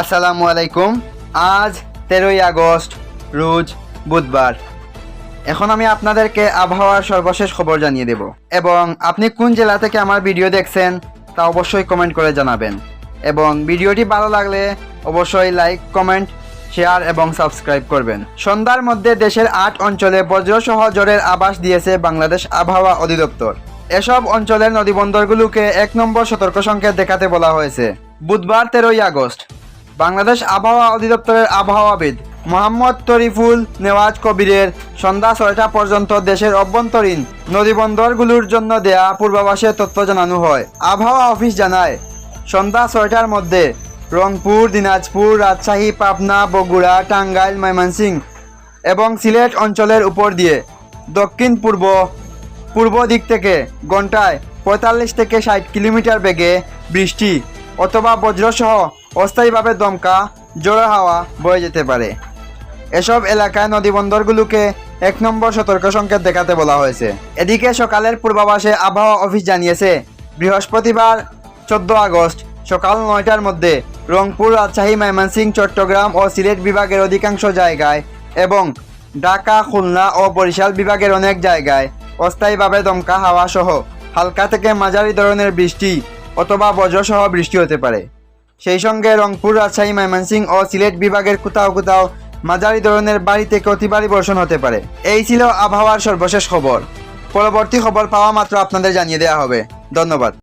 আসসালামু আলাইকুম। আজ তেরোই আগস্ট, রোজ বুধবার। এখন আমি আপনাদেরকে আবহাওয়ার সর্বশেষ খবর জানিয়ে দেব। এবং আপনি কোন জেলা থেকে আমার ভিডিও দেখছেন তা অবশ্যই কমেন্ট করে জানাবেন। এবং ভিডিওটি ভালো লাগলে অবশ্যই লাইক, কমেন্ট, শেয়ার এবং সাবস্ক্রাইব করবেন। সন্ধ্যার মধ্যে দেশের আট অঞ্চলে বজ্রসহ ঝড়ের আবাস দিয়েছে বাংলাদেশ আবহাওয়া অধিদপ্তর। এসব অঞ্চলের নদীবন্দরগুলোকে এক নম্বর সতর্ক সংকেত দেখাতে বলা হয়েছে। বুধবার তেরোই আগস্ট বাংলাদেশ আবহাওয়া অধিদপ্তরের আবহাওয়াবিদ মোহাম্মদ তরিফুল নেওয়াজ কবিরের সন্ধ্যা ছয়টা পর্যন্ত দেশের অভ্যন্তরীণ নদীবন্দরগুলোর জন্য দেয়া পূর্বাভাসে তথ্য জানানো হয়। আবহাওয়া অফিস জানায়, সন্ধ্যা ছয়টার মধ্যে রংপুর, দিনাজপুর, রাজশাহী, পাবনা, বগুড়া, টাঙ্গাইল, ময়মনসিংহ এবং সিলেট অঞ্চলের উপর দিয়ে দক্ষিণ পূর্ব পূর্ব দিক থেকে ঘন্টায় পঁয়তাল্লিশ থেকে ষাট কিলোমিটার বেগে বৃষ্টি অথবা বজ্রসহ অস্থায়ীভাবে দমকা, জোড়া হাওয়া বয়ে যেতে পারে। এসব এলাকায় নদীবন্দরগুলোকে এক নম্বর সতর্ক সংকেত দেখাতে বলা হয়েছে। এদিকে সকালের পূর্বাভাসে আবহাওয়া অফিস জানিয়েছে, বৃহস্পতিবার চোদ্দ আগস্ট সকাল নয়টার মধ্যে রংপুর, রাজশাহী, ময়মনসিংহ, চট্টগ্রাম ও সিলেট বিভাগের অধিকাংশ জায়গায় এবং ঢাকা, খুলনা ও বরিশাল বিভাগের অনেক জায়গায় অস্থায়ীভাবে দমকা হাওয়া সহ হালকা থেকে মাঝারি ধরনের বৃষ্টি অথবা বজ্রসহ বৃষ্টি হতে পারে। সেই সঙ্গে রংপুর রাজশাহী, ময়মনসিংহ ও সিলেট বিভাগের কোথাও কোথাও মাঝারি ধরনের বাড়ি থেকে অতি বর্ষণ হতে পারে। এই ছিল আবহাওয়ার সর্বশেষ খবর। পরবর্তী খবর পাওয়া মাত্র আপনাদের জানিয়ে দেওয়া হবে। ধন্যবাদ।